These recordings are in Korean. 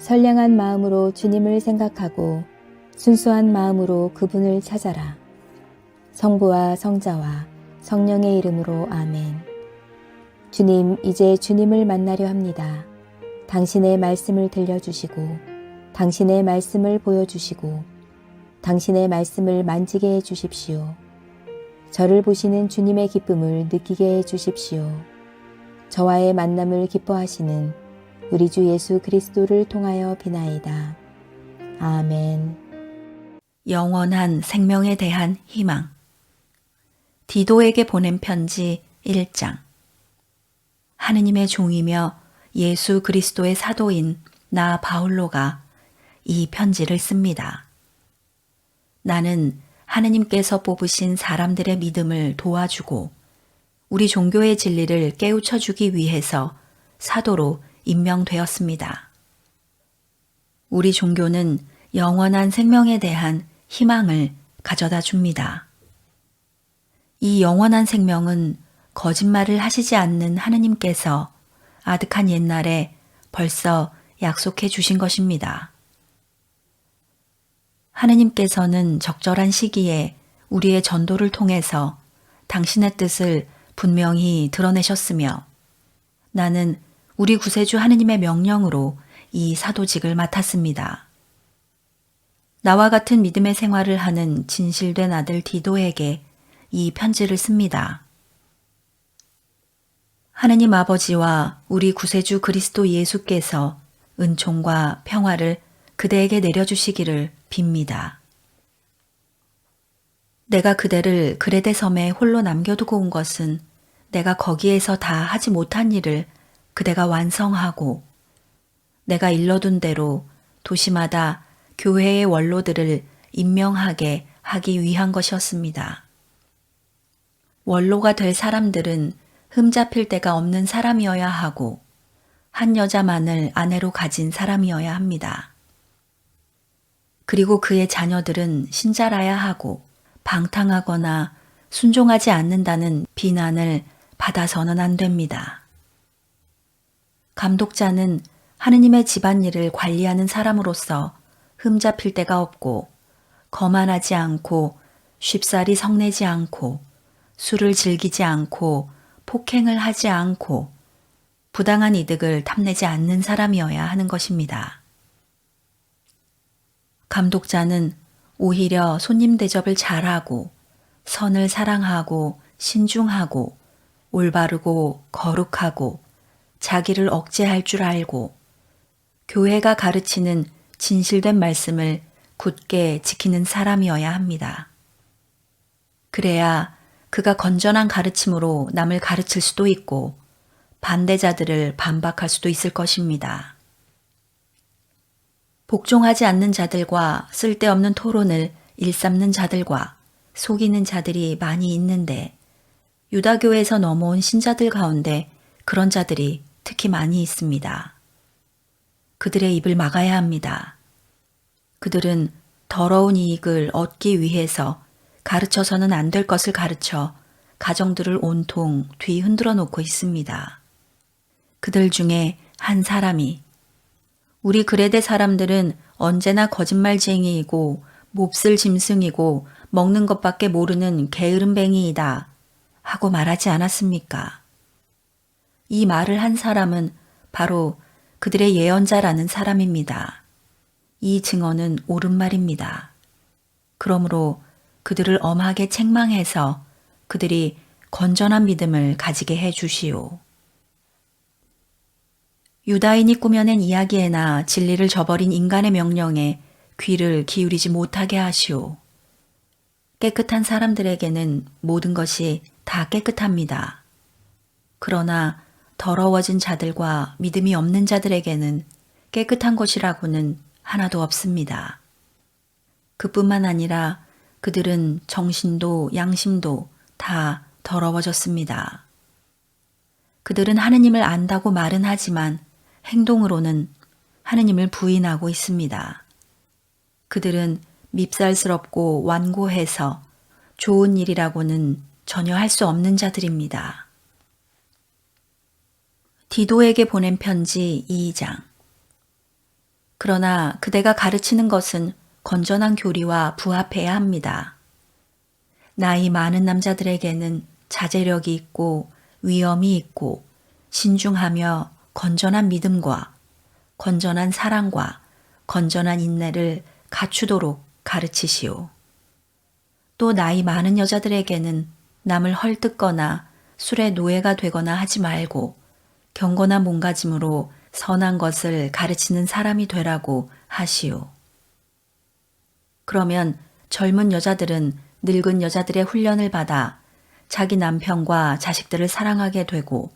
선량한 마음으로 주님을 생각하고 순수한 마음으로 그분을 찾아라. 성부와 성자와 성령의 이름으로 아멘. 주님, 이제 주님을 만나려 합니다. 당신의 말씀을 들려주시고, 당신의 말씀을 보여주시고, 당신의 말씀을 만지게 해 주십시오. 저를 보시는 주님의 기쁨을 느끼게 해 주십시오. 저와의 만남을 기뻐하시는 우리 주 예수 그리스도를 통하여 비나이다. 아멘. 영원한 생명에 대한 희망. 디도에게 보낸 편지 1장. 하느님의 종이며 예수 그리스도의 사도인 나 바울로가 이 편지를 씁니다. 나는 하느님께서 뽑으신 사람들의 믿음을 도와주고 우리 종교의 진리를 깨우쳐 주기 위해서 사도로 임명되었습니다. 우리 종교는 영원한 생명에 대한 희망을 가져다 줍니다. 이 영원한 생명은 거짓말을 하시지 않는 하느님께서 아득한 옛날에 벌써 약속해 주신 것입니다. 하느님께서는 적절한 시기에 우리의 전도를 통해서 당신의 뜻을 분명히 드러내셨으며 나는 우리 구세주 하느님의 명령으로 이 사도직을 맡았습니다. 나와 같은 믿음의 생활을 하는 진실된 아들 디도에게 이 편지를 씁니다. 하느님 아버지와 우리 구세주 그리스도 예수께서 은총과 평화를 그대에게 내려주시기를 빕니다. 내가 그대를 그레데 섬에 홀로 남겨두고 온 것은 내가 거기에서 다 하지 못한 일을 그대가 완성하고 내가 일러둔 대로 도시마다 교회의 원로들을 임명하게 하기 위한 것이었습니다. 원로가 될 사람들은 흠잡힐 데가 없는 사람이어야 하고 한 여자만을 아내로 가진 사람이어야 합니다. 그리고 그의 자녀들은 신자라야 하고 방탕하거나 순종하지 않는다는 비난을 받아서는 안 됩니다. 감독자는 하느님의 집안일을 관리하는 사람으로서 흠잡힐 데가 없고 거만하지 않고 쉽사리 성내지 않고 술을 즐기지 않고 폭행을 하지 않고 부당한 이득을 탐내지 않는 사람이어야 하는 것입니다. 감독자는 오히려 손님 대접을 잘하고 선을 사랑하고 신중하고 올바르고 거룩하고 자기를 억제할 줄 알고 교회가 가르치는 진실된 말씀을 굳게 지키는 사람이어야 합니다. 그래야 그가 건전한 가르침으로 남을 가르칠 수도 있고 반대자들을 반박할 수도 있을 것입니다. 복종하지 않는 자들과 쓸데없는 토론을 일삼는 자들과 속이는 자들이 많이 있는데 유다교에서 넘어온 신자들 가운데 그런 자들이 특히 많이 있습니다. 그들의 입을 막아야 합니다. 그들은 더러운 이익을 얻기 위해서 가르쳐서는 안 될 것을 가르쳐 가정들을 온통 뒤 흔들어 놓고 있습니다. 그들 중에 한 사람이 우리 그레데 사람들은 언제나 거짓말쟁이이고 몹쓸 짐승이고 먹는 것밖에 모르는 게으름뱅이이다 하고 말하지 않았습니까? 이 말을 한 사람은 바로 그들의 예언자라는 사람입니다. 이 증언은 옳은 말입니다. 그러므로 그들을 엄하게 책망해서 그들이 건전한 믿음을 가지게 해 주시오. 유다인이 꾸며낸 이야기에나 진리를 저버린 인간의 명령에 귀를 기울이지 못하게 하시오. 깨끗한 사람들에게는 모든 것이 다 깨끗합니다. 그러나 더러워진 자들과 믿음이 없는 자들에게는 깨끗한 것이라고는 하나도 없습니다. 그뿐만 아니라 그들은 정신도 양심도 다 더러워졌습니다. 그들은 하느님을 안다고 말은 하지만 행동으로는 하느님을 부인하고 있습니다. 그들은 밉살스럽고 완고해서 좋은 일이라고는 전혀 할 수 없는 자들입니다. 디도에게 보낸 편지 2장 그러나 그대가 가르치는 것은 건전한 교리와 부합해야 합니다. 나이 많은 남자들에게는 자제력이 있고 위엄이 있고 신중하며 건전한 믿음과 건전한 사랑과 건전한 인내를 갖추도록 가르치시오. 또 나이 많은 여자들에게는 남을 헐뜯거나 술의 노예가 되거나 하지 말고 경건한 몸가짐으로 선한 것을 가르치는 사람이 되라고 하시오. 그러면 젊은 여자들은 늙은 여자들의 훈련을 받아 자기 남편과 자식들을 사랑하게 되고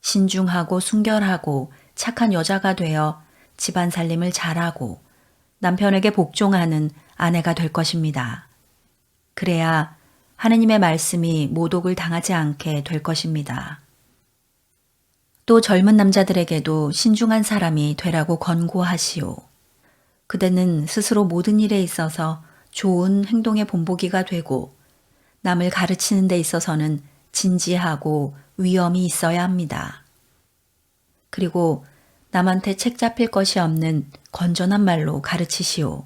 신중하고 순결하고 착한 여자가 되어 집안 살림을 잘하고 남편에게 복종하는 아내가 될 것입니다. 그래야 하느님의 말씀이 모독을 당하지 않게 될 것입니다. 또 젊은 남자들에게도 신중한 사람이 되라고 권고하시오. 그대는 스스로 모든 일에 있어서 좋은 행동의 본보기가 되고 남을 가르치는 데 있어서는 진지하고 위엄이 있어야 합니다. 그리고 남한테 책 잡힐 것이 없는 건전한 말로 가르치시오.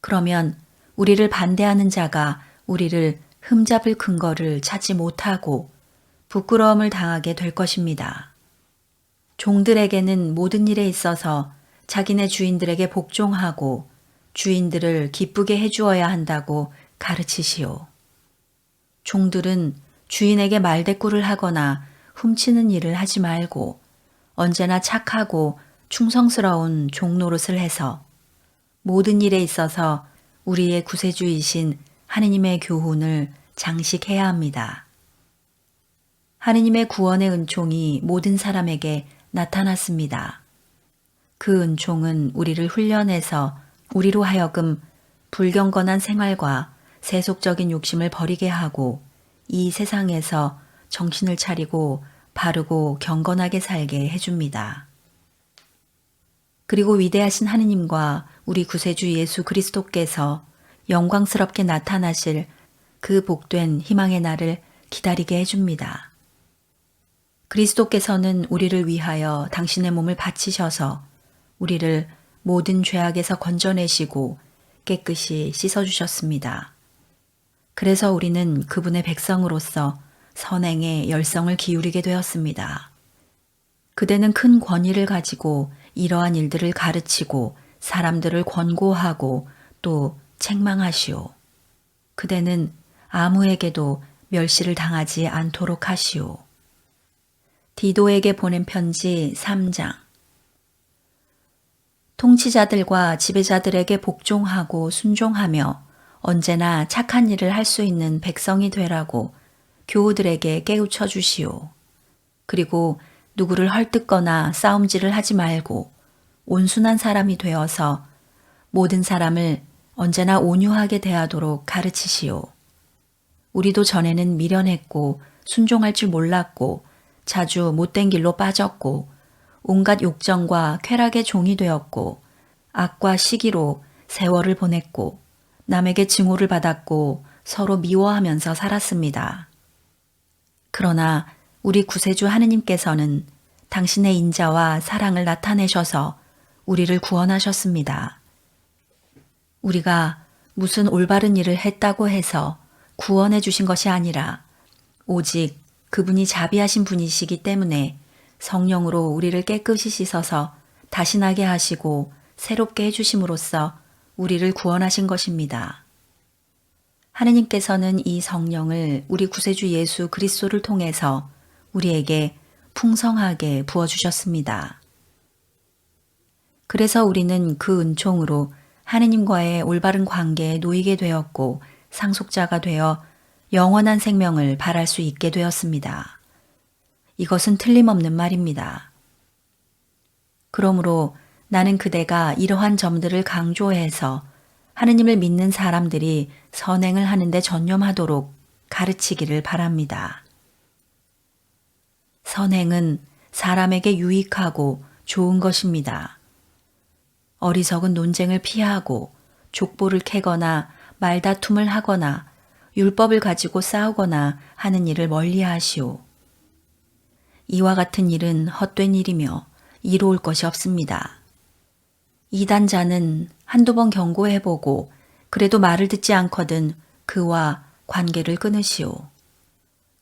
그러면 우리를 반대하는 자가 우리를 흠잡을 근거를 찾지 못하고 부끄러움을 당하게 될 것입니다. 종들에게는 모든 일에 있어서 자기네 주인들에게 복종하고 주인들을 기쁘게 해주어야 한다고 가르치시오. 종들은 주인에게 말대꾸를 하거나 훔치는 일을 하지 말고 언제나 착하고 충성스러운 종 노릇을 해서 모든 일에 있어서 우리의 구세주이신 하느님의 교훈을 장식해야 합니다. 하느님의 구원의 은총이 모든 사람에게 나타났습니다. 그 은총은 우리를 훈련해서 우리로 하여금 불경건한 생활과 세속적인 욕심을 버리게 하고 이 세상에서 정신을 차리고 바르고 경건하게 살게 해줍니다. 그리고 위대하신 하느님과 우리 구세주 예수 그리스도께서 영광스럽게 나타나실 그 복된 희망의 날을 기다리게 해줍니다. 그리스도께서는 우리를 위하여 당신의 몸을 바치셔서 우리를 모든 죄악에서 건져내시고 깨끗이 씻어주셨습니다. 그래서 우리는 그분의 백성으로서 선행에 열성을 기울이게 되었습니다. 그대는 큰 권위를 가지고 이러한 일들을 가르치고 사람들을 권고하고 또 책망하시오. 그대는 아무에게도 멸시를 당하지 않도록 하시오. 디도에게 보낸 편지 3장 통치자들과 지배자들에게 복종하고 순종하며 언제나 착한 일을 할 수 있는 백성이 되라고 교우들에게 깨우쳐 주시오. 그리고 누구를 헐뜯거나 싸움질을 하지 말고 온순한 사람이 되어서 모든 사람을 언제나 온유하게 대하도록 가르치시오. 우리도 전에는 미련했고 순종할 줄 몰랐고 자주 못된 길로 빠졌고 온갖 욕정과 쾌락의 종이 되었고 악과 시기로 세월을 보냈고 남에게 증오를 받았고 서로 미워하면서 살았습니다. 그러나 우리 구세주 하느님께서는 당신의 인자와 사랑을 나타내셔서 우리를 구원하셨습니다. 우리가 무슨 올바른 일을 했다고 해서 구원해 주신 것이 아니라 오직 그분이 자비하신 분이시기 때문에 성령으로 우리를 깨끗이 씻어서 다신하게 하시고 새롭게 해주심으로써 우리를 구원하신 것입니다. 하느님께서는 이 성령을 우리 구세주 예수 그리스도를 통해서 우리에게 풍성하게 부어주셨습니다. 그래서 우리는 그 은총으로 하느님과의 올바른 관계에 놓이게 되었고 상속자가 되어 영원한 생명을 바랄 수 있게 되었습니다. 이것은 틀림없는 말입니다. 그러므로 나는 그대가 이러한 점들을 강조해서 하느님을 믿는 사람들이 선행을 하는데 전념하도록 가르치기를 바랍니다. 선행은 사람에게 유익하고 좋은 것입니다. 어리석은 논쟁을 피하고 족보를 캐거나 말다툼을 하거나 율법을 가지고 싸우거나 하는 일을 멀리 하시오. 이와 같은 일은 헛된 일이며 이로울 것이 없습니다. 이단자는 한두 번 경고해보고 그래도 말을 듣지 않거든 그와 관계를 끊으시오.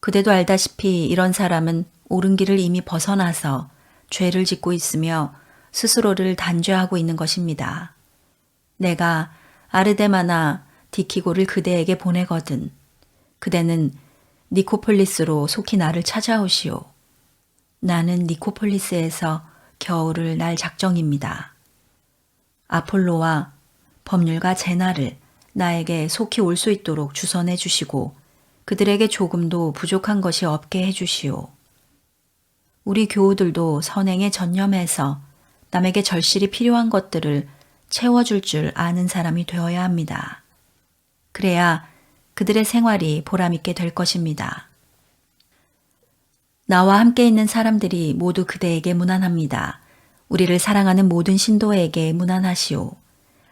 그대도 알다시피 이런 사람은 옳은 길을 이미 벗어나서 죄를 짓고 있으며 스스로를 단죄하고 있는 것입니다. 내가 아르데마나 디키고를 그대에게 보내거든. 그대는 니코폴리스로 속히 나를 찾아오시오. 나는 니코폴리스에서 겨울을 날 작정입니다. 아폴로와 법률가 제나를 나에게 속히 올 수 있도록 주선해 주시고 그들에게 조금도 부족한 것이 없게 해 주시오. 우리 교우들도 선행에 전념해서 남에게 절실히 필요한 것들을 채워줄 줄 아는 사람이 되어야 합니다. 그래야 그들의 생활이 보람있게 될 것입니다. 나와 함께 있는 사람들이 모두 그대에게 무난합니다. 우리를 사랑하는 모든 신도에게 무난하시오.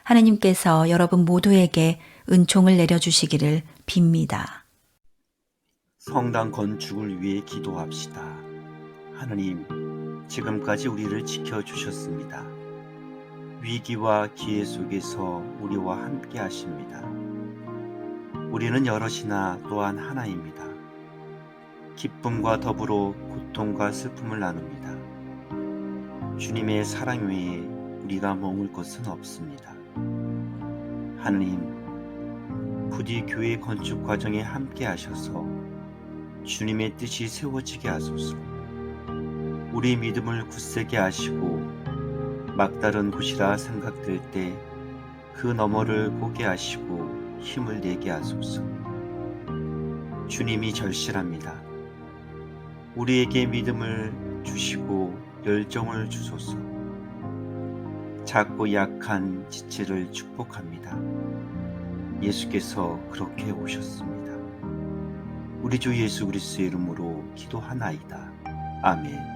하느님께서 여러분 모두에게 은총을 내려주시기를 빕니다. 성당 건축을 위해 기도합시다. 하느님, 지금까지 우리를 지켜주셨습니다. 위기와 기회 속에서 우리와 함께 하십니다. 우리는 여럿이나 또한 하나입니다. 기쁨과 더불어 고통과 슬픔을 나눕니다. 주님의 사랑 외에 우리가 머물 것은 없습니다. 하느님, 부디 교회 건축 과정에 함께 하셔서 주님의 뜻이 세워지게 하소서. 우리 믿음을 굳세게 하시고 막다른 곳이라 생각될 때 그 너머를 보게 하시고 힘을 내게 하소서. 주님이 절실합니다. 우리에게 믿음을 주시고 열정을 주소서. 작고 약한 지체를 축복합니다. 예수께서 그렇게 오셨습니다. 우리 주 예수 그리스도의 이름으로 기도하나이다. 아멘.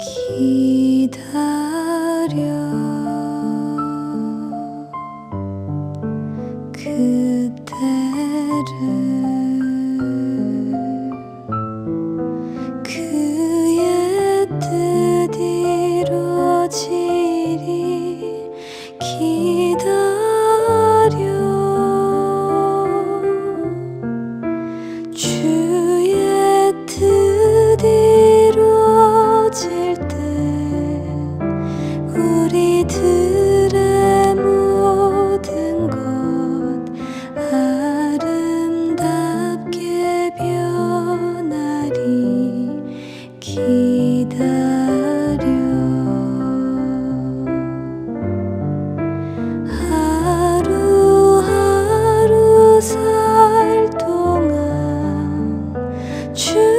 기 주